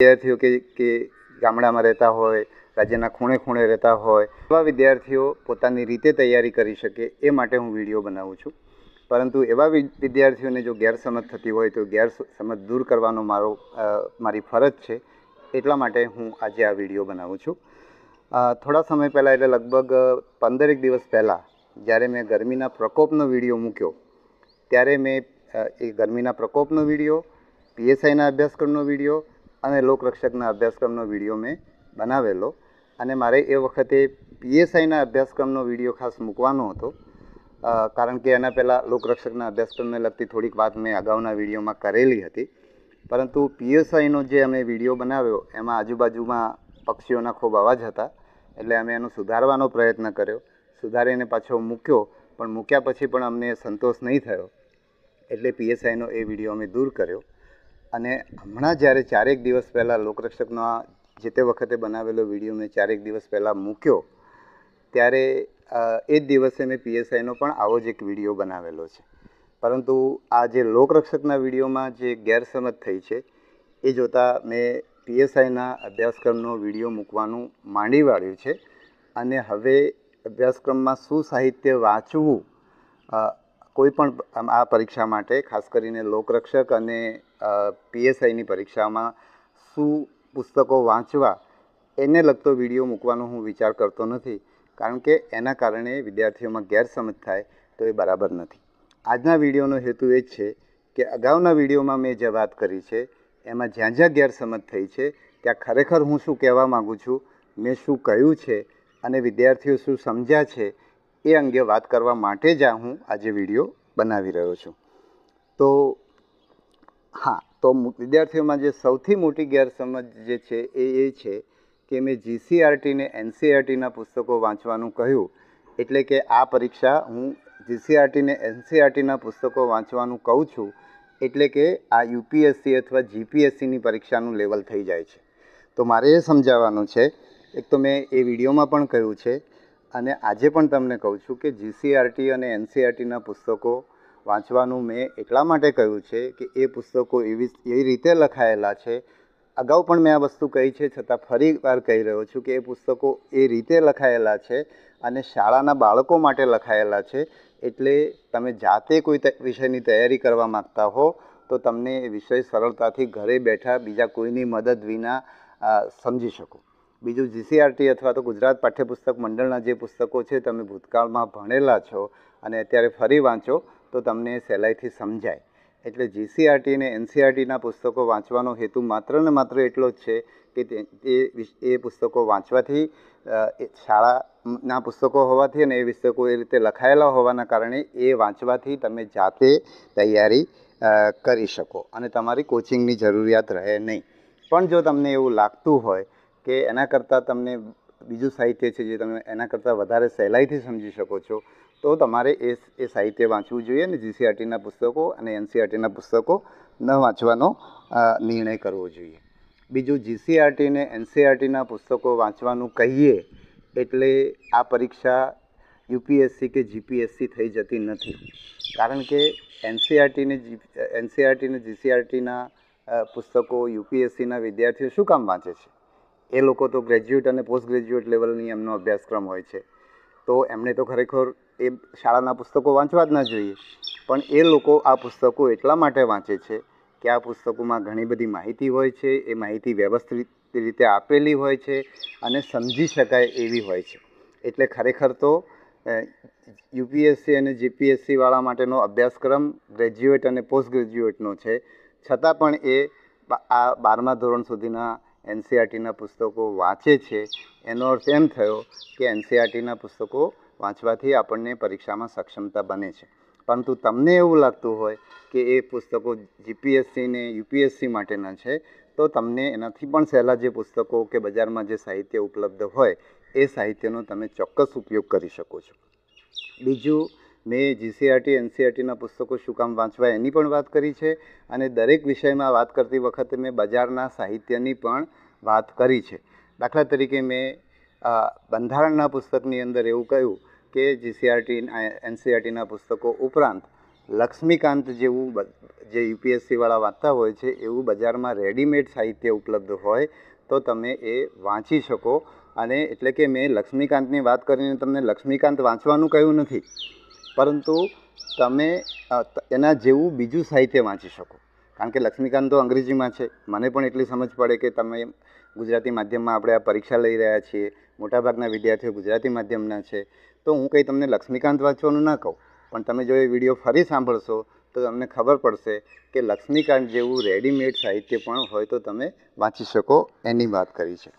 વિદ્યાર્થીઓ કે કે ગામડામાં રહેતા હોય, રાજ્યના ખૂણે ખૂણે રહેતા હોય, એવા વિદ્યાર્થીઓ પોતાની રીતે તૈયારી કરી શકે એ માટે હું વીડિયો બનાવું છું. પરંતુ એવા વિદ્યાર્થીઓને જો ગેરસમજ થતી હોય તો ગેરસમજ દૂર કરવાનો મારો મારી ફરજ છે, એટલા માટે હું આજે આ વીડિયો બનાવું છું. થોડા સમય પહેલાં એટલે લગભગ પંદરેક દિવસ પહેલાં જ્યારે મેં ગરમીના પ્રકોપનો વીડિયો મૂક્યો, ત્યારે મેં એ ગરમીના પ્રકોપનો વીડિયો પીએસઆઈના અભ્યાસક્રમનો વીડિયો અને લોકરક્ષકના અભ્યાસક્રમનો વીડિયો મેં બનાવેલો. અને મારે એ વખતે પીએસઆઈના અભ્યાસક્રમનો વીડિયો ખાસ મૂકવાનો હતો. કારણ કે એના પહેલાં લોકરક્ષકના અભ્યાસક્રમને લગતી થોડીક વાત મેં અગાઉના વિડીયોમાં કરેલી હતી. પરંતુ પીએસઆઈનો જે અમે વીડિયો બનાવ્યો, એમાં આજુબાજુમાં પક્ષીઓના ખૂબ અવાજ હતા. એટલે અમે એનો સુધારવાનો પ્રયત્ન કર્યો. સુધારીને પાછો મૂક્યો, પણ મૂક્યા પછી પણ અમને સંતોષ નહીં થયો. એટલે પીએસઆઈનો એ વીડિયો અમે દૂર કર્યો. અને હમણાં જ્યારે ચારેક દિવસ પહેલાં લોકરક્ષકનો જે તે વખતે બનાવેલો વીડિયો મેં ચારેક દિવસ પહેલાં મૂક્યો ત્યારે એ જ દિવસે મેં પીએસઆઈનો પણ આવો જ એક વીડિયો બનાવેલો છે. પરંતુ આ જે લોકરક્ષકના વિડીયોમાં જે ગેરસમજ થઈ છે એ જોતાં મેં પીએસઆઈના અભ્યાસક્રમનો વીડિયો મૂકવાનું માંડી વાળ્યું છે. અને હવે અભ્યાસક્રમમાં શું સાહિત્ય વાંચવું અ, કોઈ પણ આમ આ પરીક્ષા માટે ખાસ કરીને લોકરક્ષક અને પીએસઆઈની પરીક્ષામાં શું પુસ્તકો વાંચવા એને લગતો વીડિયો મૂકવાનો હું વિચાર કરતો નથી. કારણ કે એના કારણે વિદ્યાર્થીઓમાં ગેરસમજ થાય તો એ બરાબર નથી. આજના વિડીયોનો હેતુ એ જ છે કે અગાઉના વિડીયોમાં મેં જે વાત કરી છે, એમાં જ્યાં જ્યાં ગેરસમજ થઈ છે, ત્યાં ખરેખર હું શું કહેવા માગું છું, મેં શું કહ્યું છે અને વિદ્યાર્થીઓ શું સમજ્યા છે, એ અંગે વાત કરવા માટે જ આ હું આજે વીડિયો બનાવી રહ્યો છું. તો હા, તો વિદ્યાર્થીઓમાં જે સૌથી મોટી ગેરસમજ જે છે એ એ છે કે મેં જીસીઆરટીને એનસીઆરટીના પુસ્તકો વાંચવાનું કહ્યું. એટલે કે આ પરીક્ષા હું જીસીઆરટીને એનસીઆરટીના પુસ્તકો વાંચવાનું કહું છું, એટલે કે આ યુપીએસસી અથવા જીપીએસસીની પરીક્ષાનું લેવલ થઈ જાય છે. તો મારે એ સમજાવવાનું છે. એક તો મેં એ વિડીયોમાં પણ કહ્યું છે અને આજે પણ તમને કહું છું કે જીસીઆરટી અને એનસીઆરટીના પુસ્તકો વાંચવાનું મેં એટલા માટે કહ્યું છે કે એ પુસ્તકો એવી એવી રીતે લખાયેલા છે. અગાઉ પણ મેં આ વસ્તુ કહી છે, છતાં ફરી વાર કહી રહ્યો છું કે એ પુસ્તકો એ રીતે લખાયેલા છે અને શાળાના બાળકો માટે લખાયેલા છે. એટલે તમે જાતે કોઈ વિષયની તૈયારી કરવા માગતા હો, તો તમને એ વિષય સરળતાથી ઘરે બેઠા બીજા કોઈની મદદ વિના સમજી શકો. બીજું જીસીઆરટી અથવા તો ગુજરાત પાઠ્યપુસ્તક મંડળના જે પુસ્તકો છે, તમે ભૂતકાળમાં ભણેલા છો અને અત્યારે ફરી વાંચો તો તમને સહેલાઈથી સમજાય. એટલે જીસીઆરટી અને એનસીઆરટીના પુસ્તકો વાંચવાનો હેતુ માત્ર ને માત્ર એટલો જ છે કે તે એ પુસ્તકો વાંચવાથી શાળાના પુસ્તકો હોવાથી અને એ પુસ્તકો એ રીતે લખાયેલા હોવાના કારણે એ વાંચવાથી તમે જાતે તૈયારી કરી શકો અને તમારી કોચિંગની જરૂરિયાત રહે નહીં. પણ જો તમને એવું લાગતું હોય કે એના કરતાં તમને બીજું સાહિત્ય છે જે તમે એના કરતાં વધારે સહેલાઈથી સમજી શકો છો તો તમારે એ એ સાહિત્ય વાંચવું જોઈએ અને જીસીઆરટીના પુસ્તકો અને એનસીઆરટીના પુસ્તકો ન વાંચવાનો નિર્ણય કરવો જોઈએ. બીજું જીસીઆરટીને એનસીઆરટીના પુસ્તકો વાંચવાનું કહીએ એટલે આ પરીક્ષા યુપીએસસી કે જીપીએસસી થઈ જતી નથી. કારણ કે એનસીઆરટીને જી એનસીઆરટીને જીસીઆરટીના પુસ્તકો યુપીએસસીના વિદ્યાર્થીઓ શું કામ વાંચે છે? એ લોકો તો ગ્રેજ્યુએટ અને પોસ્ટ ગ્રેજ્યુએટ લેવલની એમનો અભ્યાસક્રમ હોય છે. તો એમણે તો ખરેખર એ શાળાના પુસ્તકો વાંચવા જ ના જોઈએ. પણ એ લોકો આ પુસ્તકો એટલા માટે વાંચે છે કે આ પુસ્તકોમાં ઘણી બધી માહિતી હોય છે, એ માહિતી વ્યવસ્થિત રીતે આપેલી હોય છે અને સમજી શકાય એવી હોય છે. એટલે ખરેખર તો યુપીએસસી અને જીપીએસસીવાળા માટેનો અભ્યાસક્રમ ગ્રેજ્યુએટ અને પોસ્ટ ગ્રેજ્યુએટનો છે. છતાં પણ એ આ બારમા ધોરણ સુધીના એનસીઆરટીના પુસ્તકો વાંચે છે, એનો અર્થ એમ થયો કે એનસીઆરટીના પુસ્તકો વાંચવાથી આપણને પરીક્ષામાં સક્ષમતા બને છે. પરંતુ તમને એવું લાગતું હોય કે એ પુસ્તકો જીપીએસસી ને યુપીએસસી માટેના છે, તો તમને એનાથી પણ સહેલા જે પુસ્તકો કે બજારમાં જે સાહિત્ય ઉપલબ્ધ હોય, એ સાહિત્યનો તમે ચોક્કસ ઉપયોગ કરી શકો છો. બીજું મેં જીસીઆરટી એનસીઆરટીના પુસ્તકો શું કામ વાંચવા એની પણ વાત કરી છે અને દરેક વિષયમાં વાત કરતી વખતે મેં બજારના સાહિત્યની પણ વાત કરી છે. દાખલા તરીકે મેં બંધારણના પુસ્તકની અંદર એવું કહ્યું કે જીસીઆરટી એનસીઆરટીના પુસ્તકો ઉપરાંત લક્ષ્મીકાંત જેવું જે યુપીએસસીવાળા વાંચતા હોય છે એવું બજારમાં રેડીમેડ સાહિત્ય ઉપલબ્ધ હોય તો તમે એ વાંચી શકો. અને એટલે કે મેં લક્ષ્મીકાંતની વાત કરીને તમને લક્ષ્મીકાંત વાંચવાનું કહ્યું નથી. પરંતુ તમે એના જેવું બીજું સાહિત્ય વાંચી શકો. કારણ કે લક્ષ્મીકાંત તો અંગ્રેજીમાં છે. મને પણ એટલી સમજ પડે કે તમે ગુજરાતી માધ્યમમાં આપણે આ પરીક્ષા લઈ રહ્યા છીએ. મોટાભાગના વિદ્યાર્થીઓ ગુજરાતી માધ્યમના છે. તો હું કંઈ તમને લક્ષ્મીકાંત વાંચવાનું ના કહું, પણ તમે જો એ વીડિયો ફરી સાંભળશો, તો તમને ખબર પડશે કે લક્ષ્મીકાંત જેવું રેડીમેડ સાહિત્ય પણ હોય તો તમે વાંચી શકો. એની વાત કરી છે.